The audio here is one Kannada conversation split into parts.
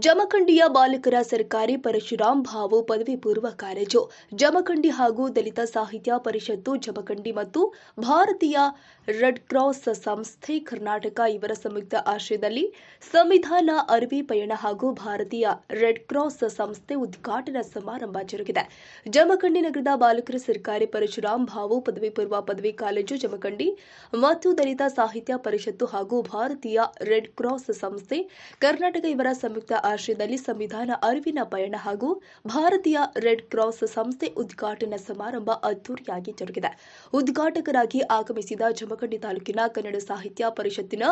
ಜಮಖಂಡಿಯ ಬಾಲಕರ ಸರ್ಕಾರಿ ಪರಶುರಾಮ್ ಭಾವು ಪದವಿ ಪೂರ್ವ ಕಾಲೇಜು. ಜಮಖಂಡಿ ಹಾಗೂ ದಲಿತ ಸಾಹಿತ್ಯ ಪರಿಷತ್ತು, ಜಮಖಂಡಿ ಮತ್ತು ಭಾರತೀಯ ರೆಡ್ ಕ್ರಾಸ್ ಸಂಸ್ಥೆ ಕರ್ನಾಟಕ ಇವರ ಸಂಯುಕ್ತ ಆಶ್ರಯದಲ್ಲಿ ಸಂವಿಧಾನ ಅರಿವಿ ಪಯಣ ಹಾಗೂ ಭಾರತೀಯ ರೆಡ್ ಕ್ರಾಸ್ ಸಂಸ್ಥೆ ಉದ್ಘಾಟನಾ ಸಮಾರಂಭ ಜರುಗಿದೆ. ಜಮಖಂಡಿ ನಗರದ ಬಾಲಕರ ಸರ್ಕಾರಿ ಪರಶುರಾಮ್ ಭಾವು ಪದವಿ ಪೂರ್ವ ಪದವಿ ಕಾಲೇಜು, ಜಮಖಂಡಿ ಮತ್ತು ದಲಿತ ಸಾಹಿತ್ಯ ಪರಿಷತ್ತು ಹಾಗೂ ಭಾರತೀಯ ರೆಡ್ ಕ್ರಾಸ್ ಸಂಸ್ಥೆ ಕರ್ನಾಟಕ ಇವರ ಸಂಯುಕ್ತ ಆಶ್ರಯದಲ್ಲಿ ಸಂವಿಧಾನ ಅರಿವಿನ ಪಯಣ ಹಾಗೂ ಭಾರತೀಯ ರೆಡ್ ಕ್ರಾಸ್ ಸಂಸ್ಥೆ ಉದ್ಘಾಟನಾ ಸಮಾರಂಭ ಅದ್ದೂರಿಯಾಗಿ ಜರುಗಿದೆ. ಉದ್ಘಾಟಕರಾಗಿ ಆಗಮಿಸಿದ ಜಮಖಂಡಿ ತಾಲೂಕಿನ ಕನ್ನಡ ಸಾಹಿತ್ಯ ಪರಿಷತ್ತಿನ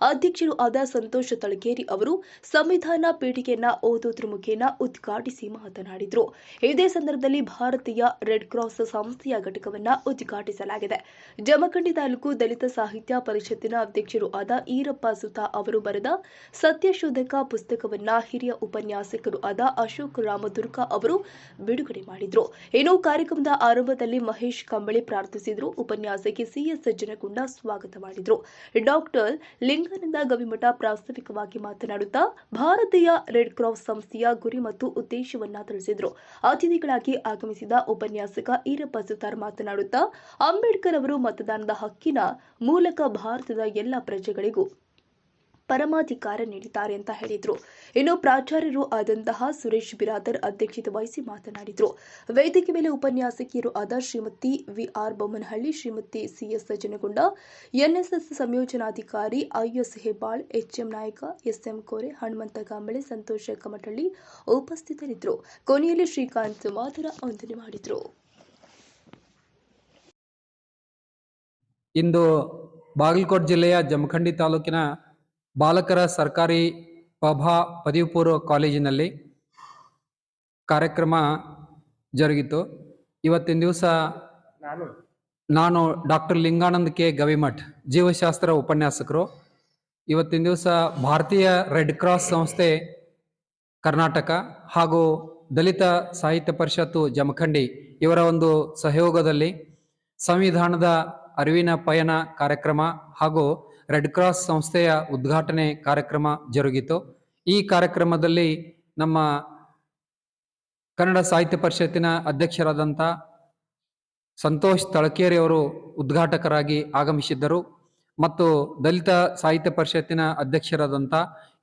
ಅಧ್ಯಕ್ಷರು ಆದ ಸಂತೋಷ ತಳಕೇರಿ ಅವರು ಸಂವಿಧಾನ ಪೀಠಿಕೆಯನ್ನ ಓದೋದ್ರ ಮುಖೇನ ಉದ್ಘಾಟಿಸಿ ಮಾತನಾಡಿದರು. ಇದೇ ಸಂದರ್ಭದಲ್ಲಿ ಭಾರತೀಯ ರೆಡ್ ಕ್ರಾಸ್ ಸಂಸ್ಥೆಯ ಘಟಕವನ್ನ ಉದ್ಘಾಟಿಸಲಾಗಿದೆ. ಜಮಖಂಡಿ ತಾಲೂಕು ದಲಿತ ಸಾಹಿತ್ಯ ಪರಿಷತ್ತಿನ ಅಧ್ಯಕ್ಷರು ಆದ ಈರಪ್ಪ ಸುತಾ ಅವರು ಬರೆದ ಸತ್ಯಶೋಧಕ ಪುಸ್ತಕವನ್ನ ಹಿರಿಯ ಉಪನ್ಯಾಸಕರು ಆದ ಅಶೋಕ್ ರಾಮದುರ್ಗ ಅವರು ಬಿಡುಗಡೆ ಮಾಡಿದ್ರು. ಇನ್ನು ಕಾರ್ಯಕ್ರಮದ ಆರಂಭದಲ್ಲಿ ಮಹೇಶ್ ಕಂಬಳಿ ಪ್ರಾರ್ಥಿಸಿದ್ರು. ಉಪನ್ಯಾಸಕಿ ಸಿಎಸ್ ಜನಗುಂಡ ಸ್ವಾಗತ ಮಾಡಿದ್ರು. ಡಾಕ್ಟರ್ ಲಿಂಗಾನಂದ ಗವಿಮಠ ಪ್ರಾಸ್ತಾವಿಕವಾಗಿ ಮಾತನಾಡುತ್ತಾ ಭಾರತೀಯ ರೆಡ್ ಕ್ರಾಸ್ ಸಂಸ್ಥೆಯ ಗುರಿ ಮತ್ತು ಉದ್ದೇಶವನ್ನ ತಿಳಿಸಿದ್ರು. ಅತಿಥಿಗಳಾಗಿ ಆಗಮಿಸಿದ ಉಪನ್ಯಾಸಕ ಈರಪ್ಪ ಸುತಾರ್ ಮಾತನಾಡುತ್ತಾ, ಅಂಬೇಡ್ಕರ್ ಅವರು ಮತದಾನದ ಹಕ್ಕಿನ ಮೂಲಕ ಭಾರತದ ಎಲ್ಲ ಪ್ರಜೆಗಳಿಗೂ ಪರಮಾಧಿಕಾರ ನೀಡಿದ್ದಾರೆ ಅಂತ ಹೇಳಿದ್ರು. ಇನ್ನು ಪ್ರಾಚಾರ್ಯರು ಆದಂತಹ ಸುರೇಶ್ ಬಿರಾದರ್ ಅಧ್ಯಕ್ಷತೆ ವಹಿಸಿ ಮಾತನಾಡಿದರು. ವೇದಿಕೆ ಮೇಲೆ ಉಪನ್ಯಾಸಕಿಯರು ಆದ Shrimati VR Bommanahalli, Shrimati CS Sajjanagonda NSS ಸಂಯೋಜನಾಧಿಕಾರಿ IS Hebbal HM Nayak S M Kore, Hanumantha Kamble Santosh Kamatalli ಉಪಸ್ಥಿತರಿದ್ದರು. ಕೊನೆಯಲ್ಲಿ ಶ್ರೀಕಾಂತ್ ಮಾತರ ವಂದನೆ ಮಾಡಿದರು. ಇಂದು ಬಾಗಲಕೋಟೆ ಜಿಲ್ಲೆಯ ಜಮಖಂಡಿ ತಾಲೂಕಿನ ಬಾಲಕರ ಸರ್ಕಾರಿ ಪಭಾ ಪದವಿ ಪೂರ್ವ ಕಾಲೇಜಿನಲ್ಲಿ ಕಾರ್ಯಕ್ರಮ ಜರುಗಿತು. ಇವತ್ತಿನ ದಿವಸ ನಾನು ಡಾಕ್ಟರ್ ಲಿಂಗಾನಂದ್ ಕೆ. ಗವಿಮಠ್ ಜೀವಶಾಸ್ತ್ರ ಉಪನ್ಯಾಸಕರು. ಇವತ್ತಿನ ದಿವಸ ಭಾರತೀಯ ರೆಡ್ ಕ್ರಾಸ್ ಸಂಸ್ಥೆ ಕರ್ನಾಟಕ ಹಾಗೂ ದಲಿತ ಸಾಹಿತ್ಯ ಪರಿಷತ್ತು ಜಮಖಂಡಿ ಇವರ ಒಂದು ಸಹಯೋಗದಲ್ಲಿ ಸಂವಿಧಾನದ ಅರಿವಿನ ಪಯಣ ಕಾರ್ಯಕ್ರಮ ಹಾಗೂ ರೆಡ್ ಕ್ರಾಸ್ ಸಂಸ್ಥೆಯ ಉದ್ಘಾಟನೆ ಕಾರ್ಯಕ್ರಮ ಜರುಗಿತು. ಈ ಕಾರ್ಯಕ್ರಮದಲ್ಲಿ ನಮ್ಮ ಕನ್ನಡ ಸಾಹಿತ್ಯ ಪರಿಷತ್ತಿನ ಅಧ್ಯಕ್ಷರಾದಂಥ ಸಂತೋಷ್ ತಳಕೇರಿ ಅವರು ಉದ್ಘಾಟಕರಾಗಿ ಆಗಮಿಸಿದ್ದರು. ಮತ್ತು ದಲಿತ ಸಾಹಿತ್ಯ ಪರಿಷತ್ತಿನ ಅಧ್ಯಕ್ಷರಾದಂಥ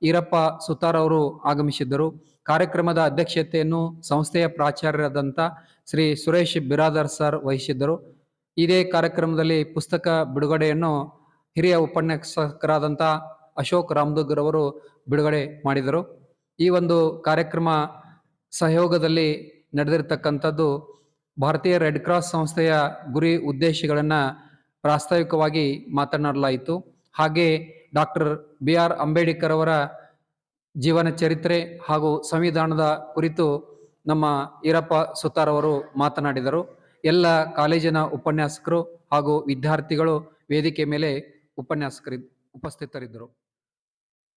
ಈರಪ್ಪ ಸುತಾರ್ ಅವರು ಆಗಮಿಸಿದ್ದರು. ಕಾರ್ಯಕ್ರಮದ ಅಧ್ಯಕ್ಷತೆಯನ್ನು ಸಂಸ್ಥೆಯ ಪ್ರಾಚಾರ್ಯರಾದಂಥ ಶ್ರೀ ಸುರೇಶ್ ಬಿರಾದರ್ ಸರ್ ವಹಿಸಿದ್ದರು. ಇದೇ ಕಾರ್ಯಕ್ರಮದಲ್ಲಿ ಪುಸ್ತಕ ಬಿಡುಗಡೆಯನ್ನು ಹಿರಿಯ ಉಪನ್ಯಾಸಕರಾದಂಥ ಅಶೋಕ್ ರಾಮದುಗ್ಗರ್ ಅವರು ಬಿಡುಗಡೆ ಮಾಡಿದರು. ಈ ಒಂದು ಕಾರ್ಯಕ್ರಮ ಸಹಯೋಗದಲ್ಲಿ ನಡೆದಿರತಕ್ಕಂಥದ್ದು ಭಾರತೀಯ ರೆಡ್ ಕ್ರಾಸ್ ಸಂಸ್ಥೆಯ ಗುರಿ ಉದ್ದೇಶಗಳನ್ನು ಪ್ರಾಸ್ತಾವಿಕವಾಗಿ ಮಾತನಾಡಲಾಯಿತು. ಹಾಗೆ ಡಾಕ್ಟರ್ ಬಿ ಆರ್ ಅಂಬೇಡ್ಕರ್ ಅವರ ಜೀವನ ಚರಿತ್ರೆ ಹಾಗೂ ಸಂವಿಧಾನದ ಕುರಿತು ನಮ್ಮ ಈರಪ್ಪ ಸುತಾರ್ ಅವರು ಮಾತನಾಡಿದರು. ಎಲ್ಲ ಕಾಲೇಜಿನ ಉಪನ್ಯಾಸಕರು ಹಾಗೂ ವಿದ್ಯಾರ್ಥಿಗಳು ವೇದಿಕೆ ಮೇಲೆ ಉಪನ್ಯಾಸಕರಿ ಉಪಸ್ಥಿತರಿದ್ದರು.